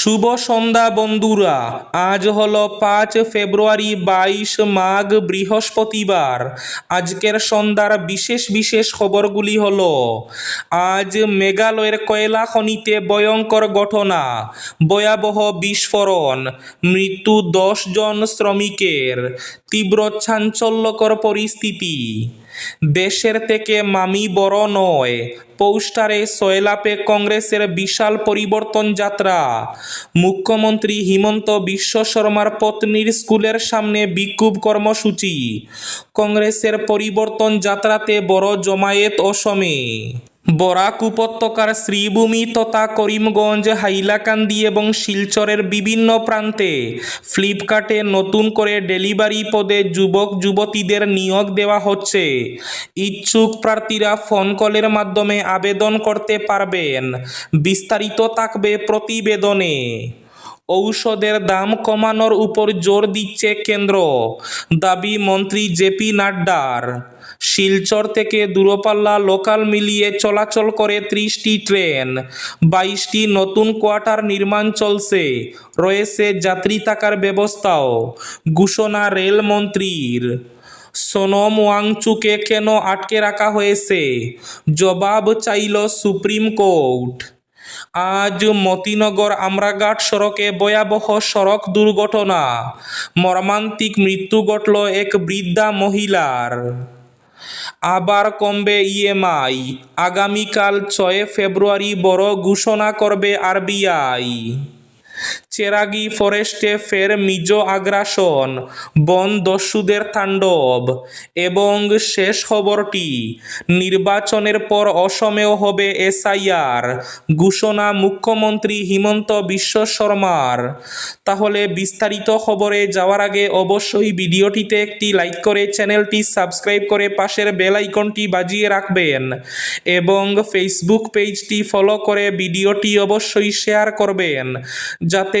শুভ সন্ধ্যা, বন্ধুরা। আজ হলো পাঁচ ফেব্রুয়ারি, বাইশ মাঘ, বৃহস্পতিবার। আজকের সন্ধ্যার বিশেষ বিশেষ খবরগুলি হল, আজ মেঘালয়ের কয়লা খনিতে ভয়ঙ্কর ঘটনা, ভয়াবহ বিস্ফোরণ, মৃত্যু দশ জন শ্রমিকের, তীব্র চাঞ্চল্যকর পরিস্থিতি। দেশের থেকে মামি বড় নয়। পৌস্টারে সয়লাপে কংগ্রেসের বিশাল পরিবর্তন যাত্রা। মুখ্যমন্ত্রী হিমন্ত বিশ্ব শর্মার পত্নীর স্কুলের সামনে বিক্ষোভ কর্মসূচি। কংগ্রেসের পরিবর্তন যাত্রাতে বড় জমায়েত অসমে। বরাক উপত্যকার শ্রীভূমি তথা করিমগঞ্জ, হাইলাকান্দি এবং শিলচরের বিভিন্ন প্রান্তে ফ্লিপকার্টে নতুন করে ডেলিভারি পদে যুবক, যুবতীদের নিয়োগ দেওয়া হচ্ছে। ইচ্ছুক প্রার্থীরা ফোন কলের মাধ্যমে আবেদন করতে পারবেন। বিস্তারিত থাকবে প্রতিবেদনে। ঔষধের দাম কমানোর উপর জোর দিচ্ছে কেন্দ্র। দাবি মন্ত্রী জেপি নাড্ডার। শিলচর থেকে দূরপাল্লা লোকাল মিলিয়ে চলাচল করে ত্রিশটি ট্রেন। বাইশটি নতুন কোয়ার্টার নির্মাণ চলছে। রয়েছে যাত্রী থাকার ব্যবস্থাও। ঘোষণা রেলমন্ত্রীর। সোনম ওয়াংচুকে কেন আটকে রাখা হয়েছে? জবাব চাইল সুপ্রিম কোর্ট। আজ মতিনগর আমরাঘাট সড়কে ভয়াবহ সড়ক দুর্ঘটনা। মর্মান্তিক মৃত্যু ঘটল এক বৃদ্ধা মহিলার। আবার কমবে ইএমআই। আগামীকাল ছয় ফেব্রুয়ারি বড় ঘোষণা করবে আরবিআই। চেরাগি ফরেস্টে ফের মিজো আগ্রাসন, বন দস্যুদের তাণ্ডব। এবং শেষ খবরটি, নির্বাচনের পর অসমেও হবে এসআইআর, ঘোষণা মুখ্যমন্ত্রী হিমন্ত বিশ্ব শর্মার। তাহলে বিস্তারিত খবরে যাওয়ার আগে অবশ্যই ভিডিওটিতে একটি লাইক করে চ্যানেলটি সাবস্ক্রাইব করে পাশের বেল আইকনটি বাজিয়ে রাখবেন। এবং ফেসবুক পেজটি ফলো করে ভিডিওটি অবশ্যই শেয়ার করবেন। যাতে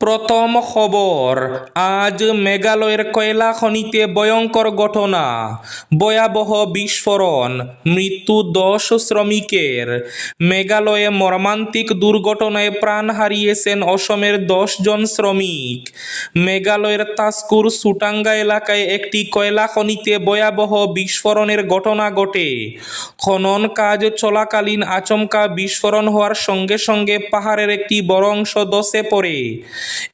প্রথম খবর, আজ মেঘালয়ের কয়লা খনিতে ভয়ঙ্কর ঘটনা। ভয়াবহ বিস্ফোরণ, মৃত্যু দশ শ্রমিকের। মেঘালয়ে মর্মান্তিক দুর্ঘটনায় প্রাণ হারিয়েছেন অসমের দশ জন শ্রমিক। মেঘালয়ের তাস্কুর সুটাঙ্গা এলাকায় একটি কয়লা খনিতে ভয়াবহ বিস্ফোরণের ঘটনা ঘটে। খনন কাজ চলাকালীন আচমকা বিস্ফোরণ হওয়ার সঙ্গে সঙ্গে পাহাড়ের একটি বড় অংশ ধসে পড়ে।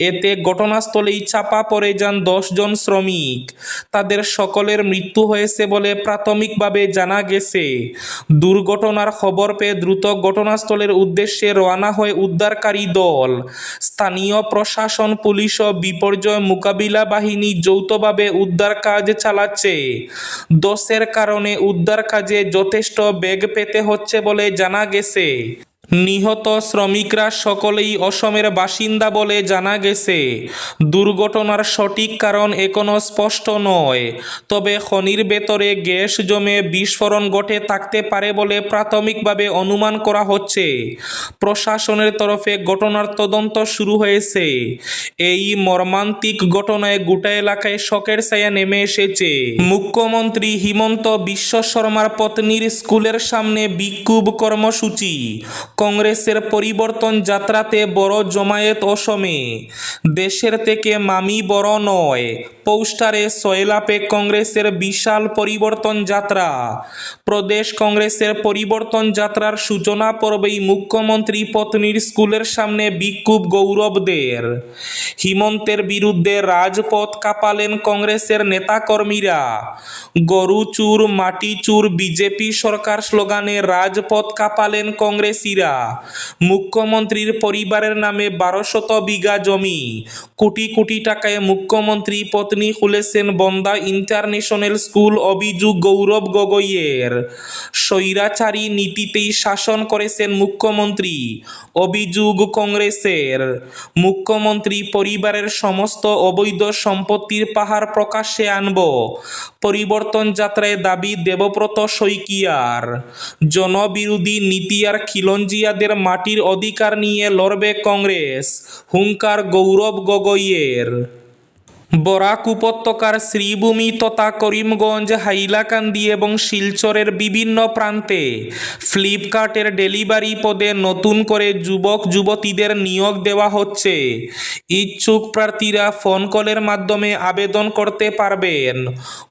এতে ঘটনাস্থলেই চাপা পড়ে যান জন শ্রমিক। তাদের সকলের মৃত্যু হয়েছে বলে প্রাথমিকভাবে জানা গেছে। দুর্ঘটনার খবর পেয়ে দ্রুত ঘটনাস্থলের উদ্দেশ্যে রওনা হয় উদ্ধারকারী দল। স্থানীয় প্রশাসন, পুলিশ ও বিপর্যয় মোকাবিলা বাহিনী যৌথভাবে উদ্ধার কাজ চালাচ্ছে। দোষের কারণে উদ্ধার কাজে যথেষ্ট বেগ পেতে হচ্ছে বলে জানা গেছে। নিহত শ্রমিকরা সকলেই অসমের বাসিন্দা বলে জানা গেছে। দুর্ঘটনার সঠিক কারণ এখনও স্পষ্ট নয়। তবে খনির ভেতরে গ্যাস জমে বিস্ফোরণ ঘটে থাকতে পারে বলে প্রাথমিকভাবে অনুমান করা হচ্ছে। প্রশাসনের তরফে ঘটনার তদন্ত শুরু হয়েছে। এই মর্মান্তিক ঘটনায় গোটা এলাকায় শকের ছায়া নেমে এসেছে। মুখ্যমন্ত্রী হিমন্ত বিশ্ব শর্মার পত্নীর স্কুলের সামনে বিক্ষোভ কর্মসূচি। কংগ্রেসের পরিবর্তন যাত্রাতে বড় জমায়েত অসমে দেশের থেকে মামি বড় নয়। পোস্টারে সয়লাপে কংগ্রেসের বিশাল পরিবর্তন যাত্রা। প্রদেশ কংগ্রেসের পরিবর্তন যাত্রার সূচনা পর্বেই মুখ্যমন্ত্রী পত্নীর স্কুলের সামনে বিক্ষোভ গৌরবদের। হিমন্তের বিরুদ্ধে রাজপথ কাঁপালেন কংগ্রেসের নেতাকর্মীরা। গরু চুর মাটি চুর বিজেপি সরকার স্লোগানে রাজপথ কাঁপালেন কংগ্রেসীরা। মুখ্যমন্ত্রীর পরিবারের নামে বারোশত বিঘা জমি, কোটি কোটি টাকায় মুখ্যমন্ত্রী পত্নী খুলেছেন বন্দা ইন্টারন্যাশনাল স্কুল, অভিযোগ গৌরব গগৈয়ের। স্বৈরাচারী নীতিতেই শাসন করেছেন মুখ্যমন্ত্রী, অভিযোগ কংগ্রেসের। মুখ্যমন্ত্রী পরিবারের সমস্ত অবৈধ সম্পত্তির পাহাড় প্রকাশ্যে আনব। পরিবর্তন যাত্রায় দাবি দেবব্রত শইকিয়ার। জনবিরোধী নীতি আর খিলঞ্জিয়াদের মাটির অধিকার নিয়ে লড়বে কংগ্রেস। হুঙ্কার গৌরব গগৈয়ের। বরাক উপত্যকার শ্রীভূমি তথা করিমগঞ্জ, হাইলাকান্দি এবং শিলচরের বিভিন্ন প্রান্তে ফ্লিপকার্টের ডেলিভারি পদে নতুন করে যুবক, যুবতীদের নিয়োগ দেওয়া হচ্ছে। ইচ্ছুক প্রার্থীরা ফোন কলের মাধ্যমে আবেদন করতে পারবেন।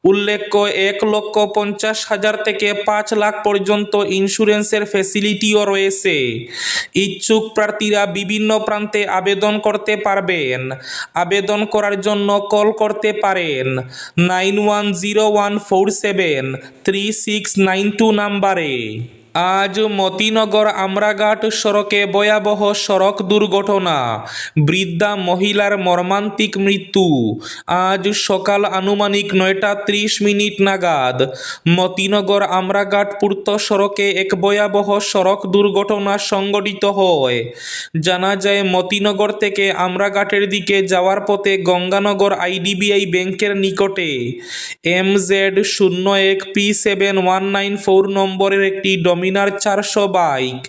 উল্লেখ্য, এক লক্ষ পঞ্চাশ হাজার থেকে পাঁচ লাখ পর্যন্ত ইন্স্যুরেন্সের ফেসিলিটিও রয়েছে। ইচ্ছুক প্রার্থীরা বিভিন্ন প্রান্তে আবেদন করতে পারবেন। আবেদন করার জন্য কল করতে পারেন। Nine one zero one four seven three six nine two নাম্বারে। আজ মতিনগর আমরাঘাট সড়কে ভয়াবহ সড়ক দুর্ঘটনা। বৃদ্ধা মহিলার মর্মান্তিক মৃত্যু। আজ সকাল আনুমানিক নয়টা ত্রিশ মিনিট নাগাদ মতিনগর আমরাঘাট পূর্ত সড়কে এক ভয়াবহ সড়ক দুর্ঘটনা সংঘটিত হয়। জানা যায়, মতিনগর থেকে আমরাঘাটের দিকে যাওয়ার পথে গঙ্গানগর আইডিবিআই ব্যাংকের নিকটে এম জেড শূন্য এক P seven one nine four নম্বরের একটি ডমিনার চারশো বাইক।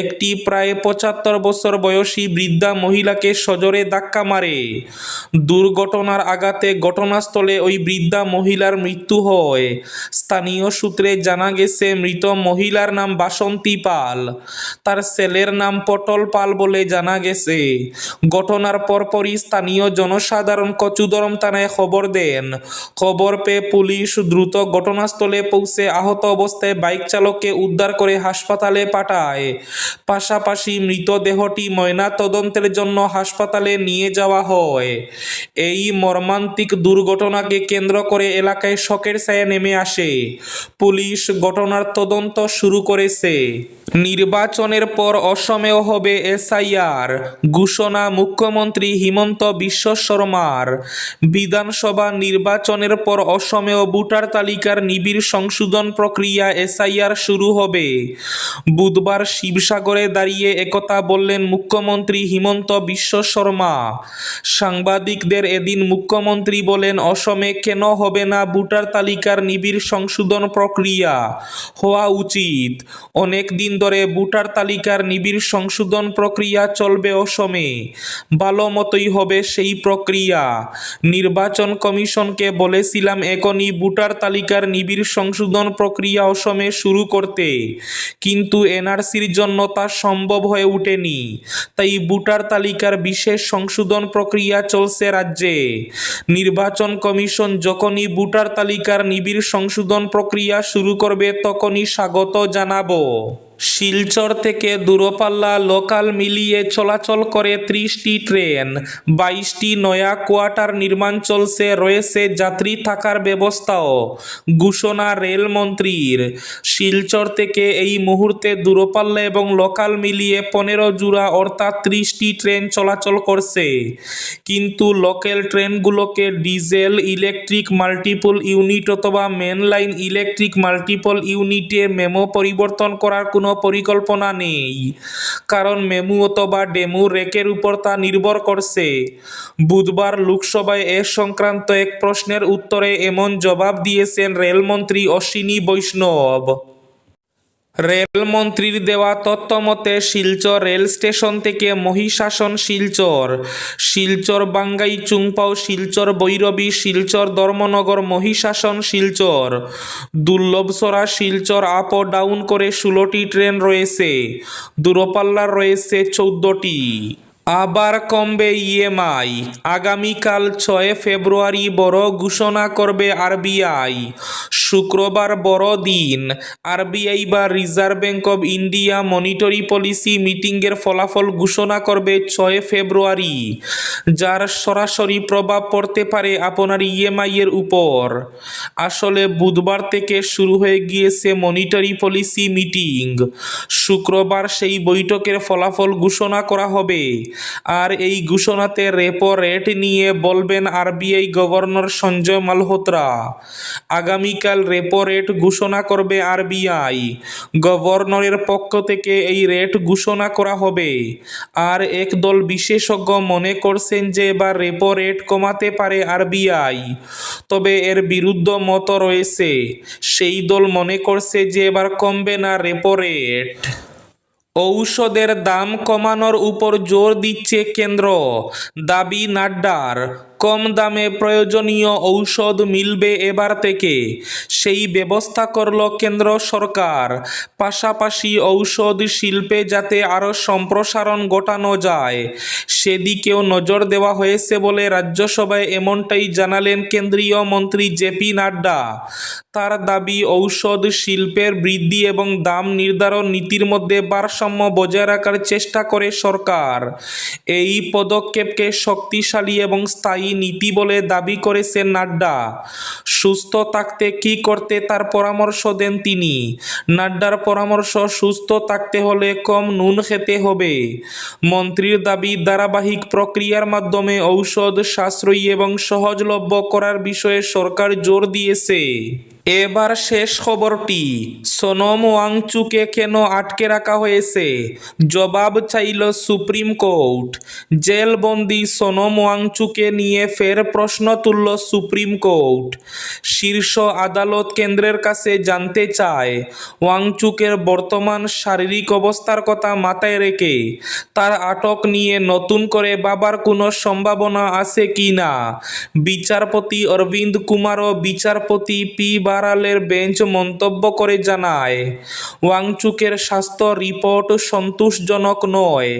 একটি প্রায় পঁচাত্তর বছর বয়সী বৃদ্ধা মহিলাকে সজোরে ধাক্কা মারে। দুর্ঘটনার আঘাতে ঘটনাস্থলে ওই বৃদ্ধা মহিলার মৃত্যু হয়। স্থানীয় সূত্রে জানা গেছে, মৃত মহিলার নাম বাসন্তী পাল। তার ছেলের নাম পটল পাল বলে জানা গেছে। ঘটনার পরপরই স্থানীয় জনসাধারণ কচুদরম থানায় খবর দেন। খবর পেয়ে পুলিশ দ্রুত ঘটনাস্থলে পৌঁছে আহত অবস্থায় বাইক চালককে উদ্ধার করে হাসপাতালে পাঠায়। পাশাপাশি মৃতদেহটি ময়না তদন্তের জন্য হাসপাতালে নিয়ে যাওয়া হয়। এই মর্মান্তিক দুর্ঘটনাকে কেন্দ্র করে এলাকায় শোকের ছায়া নেমে আসে। পুলিশ ঘটনার তদন্ত শুরু করেছে। নির্বাচনের পর অসমেও হবে এসআইআর। ঘোষণা মুখ্যমন্ত্রী হিমন্ত বিশ্ব শর্মার। বিধানসভা নির্বাচনের পর অসমেও ভোটার তালিকার নিবিড় সংশোধন প্রক্রিয়া এসআইআর শুরু হবে বুধবার শিবসাগরে দাঁড়িয়ে একথা বললেন মুখ্যমন্ত্রী হিমন্ত বিশ্ব শর্মা। সাংবাদিকদের এদিন মুখ্যমন্ত্রী বলেন, অসমে কেন হবে না ভোটার তালিকার নিবিড় সংশোধন প্রক্রিয়া? হওয়া উচিত। অনেক দিন ধরে ভোটার তালিকার নিবিড় সংশোধন প্রক্রিয়া চলবে অসমে। ভালো মতোই হবে সেই প্রক্রিয়া। নির্বাচন কমিশনকে বলেছিলাম, এখনই ভোটার তালিকার নিবিড় সংশোধন প্রক্রিয়া অসমে শুরু করতে। কিন্তু এনআরসির জন্য তা সম্ভব হয়ে ওঠেনি তাই ভোটার তালিকার বিশেষ সংশোধন প্রক্রিয়া চলছে রাজ্যে। নির্বাচন কমিশন যখনই ভোটার তালিকার নিবিড় সংশোধন প্রক্রিয়া শুরু করবে, তখনই স্বাগত জানাব। শিলচর থেকে দূরপাল্লা লোকাল মিলিয়ে চলাচল করে ত্রিশটি ট্রেন, বাইশটি নয়া কোয়ার্টার নির্মাণ চলছে, রয়েছে যাত্রী থাকার ব্যবস্থাও, ঘোষণা রেলমন্ত্রীর। শিলচর থেকে এই মুহূর্তে দূরপাল্লা এবং লোকাল মিলিয়ে পনেরো জোড়া অর্থাৎ ত্রিশটি ট্রেন চলাচল করছে। কিন্তু লোকাল ট্রেনগুলোকে ডিজেল, ইলেকট্রিক মাল্টিপল ইউনিট অথবা মেন লাইন ইলেকট্রিক মাল্টিপল ইউনিটে মেমো পরিবর্তন করার কোনো পরিকল্পনা নেই। কারণ মেমু অথবা ডেমু রেকের উপর তা নির্ভর করছে। বুধবার লোকসভায় এ সংক্রান্ত এক প্রশ্নের উত্তরে এমন জবাব দিয়েছেন রেলমন্ত্রী অশ্বিনী বৈষ্ণব। রেলমন্ত্রীর দেওয়া তথ্য মতে শিলচর রেল স্টেশন থেকে মহিষাসন শিলচর। শিলচর বাঙ্গাই চুংপাও শিলচর বৈরবী শিলচর ধর্মনগর মহিষাসন শিলচর। দুর্লভসরা শিলচর আপ ডাউন করে ষোলোটি ট্রেন রয়েছে। দূরপাল্লার রয়েছে চৌদ্দটি। আবার কমবে ইএমআই। আগামীকাল ছয় ফেব্রুয়ারি বড় ঘোষণা করবে আরবিআই। শুক্রবার বড় দিন। আরবিআই বা reserve bank of India monetary policy মিটিংয়ের ফলাফল ঘোষণা করবে ছয় ফেব্রুয়ারি, যার সরাসরি প্রভাব পড়তে পারে আপনার ইএমআই এর উপর। আসলে বুধবার থেকে শুরু হয়ে গিয়েছে মনিটরি পলিসি মিটিং। শুক্রবার সেই বৈঠকের ফলাফল ঘোষণা করা হবে। আর এই ঘোষণাতে রেপো রেট নিয়ে বলবেন আরবিআই গভর্নর সঞ্জয় মালহোত্রা। আগামীকাল রেপো রেট ঘোষণা করবে আরবিআই গভর্নরের পক্ষ থেকে এই রেট ঘোষণা করা হবে। আর একদল বিশেষজ্ঞ মনে করছেন যে এবার রেপো রেট কমাতে পারে আরবিআই তবে এর বিরুদ্ধ মত রয়েছে। সেই দল মনে করছে যে এবার কমবে না রেপো রেট ঔষধের দাম কমানোর উপর জোর দিচ্ছে কেন্দ্র। দাবি নাড্ডার। কম দামে প্রয়োজনীয় ঔষধ মিলবে এবার থেকে। সেই ব্যবস্থা করল কেন্দ্র সরকার। পাশাপাশি ঔষধ শিল্পে যাতে আরও সম্প্রসারণ ঘটানো যায়, সেদিকেও নজর দেওয়া হয়েছে বলে রাজ্যসভায় এমনটাই জানালেন কেন্দ্রীয় মন্ত্রী জেপি নাড্ডা। তার দাবি, ঔষধ শিল্পের বৃদ্ধি এবং দাম নির্ধারণ নীতির মধ্যে ভারসাম্য বজায় রাখার চেষ্টা করে সরকার। এই পদক্ষেপকে শক্তিশালী এবং স্থায়ী নীতি বলে দাবি করেছেন নাড্ডা। সুস্থ থাকতে কি করতে তার পরামর্শ দেন তিনি। নাড্ডার পরামর্শ, সুস্থ থাকতে হলে কম নুন খেতে হবে। মন্ত্রীর দাবি, ধারাবাহিক প্রক্রিয়ার মাধ্যমে ঔষধ সাশ্রয়ী এবং সহজলভ্য করার বিষয়ে সরকার জোর দিয়েছে। এবার শেষ খবরটি, সোনম ওয়াংচুকে কেন আটকে রাখা হয়েছে? জবাব চাইল সুপ্রিম কোর্ট। জেলবন্দি সোনম ওয়াংচুকে নিয়ে ফের প্রশ্ন তুলল সুপ্রিম কোর্ট। শীর্ষ আদালত কেন্দ্রের কাছে জানতে চায়, ওয়াংচুকের বর্তমান শারীরিক অবস্থার কথা মাথায় রেখে তার আটক নিয়ে নতুন করে বাবার কোনো সম্ভাবনা আছে কি না? বিচারপতি অরবিন্দ কুমার ও বিচারপতি পি বারালের বেঞ্চ মন্তব্য করে জানায়, ওয়াংচুকের স্বাস্থ্য রিপোর্ট সন্তোষজনক নয়।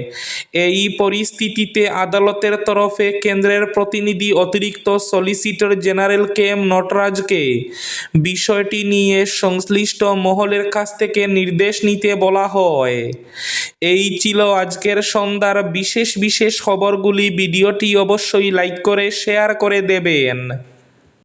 এই পরিস্থিতিতে আদালতের তরফে কেন্দ্রের প্রতিনিধি অতিরিক্ত সলিসিটর জেনারেল কে এম নটরাজকে বিষয়টি নিয়ে সংশ্লিষ্ট মহলের কাছ থেকে নির্দেশ নিতে বলা হয়। এই ছিল আজকের সন্ধ্যার বিশেষ বিশেষ খবরগুলি। ভিডিওটি অবশ্যই লাইক করে, শেয়ার করে দেবেন।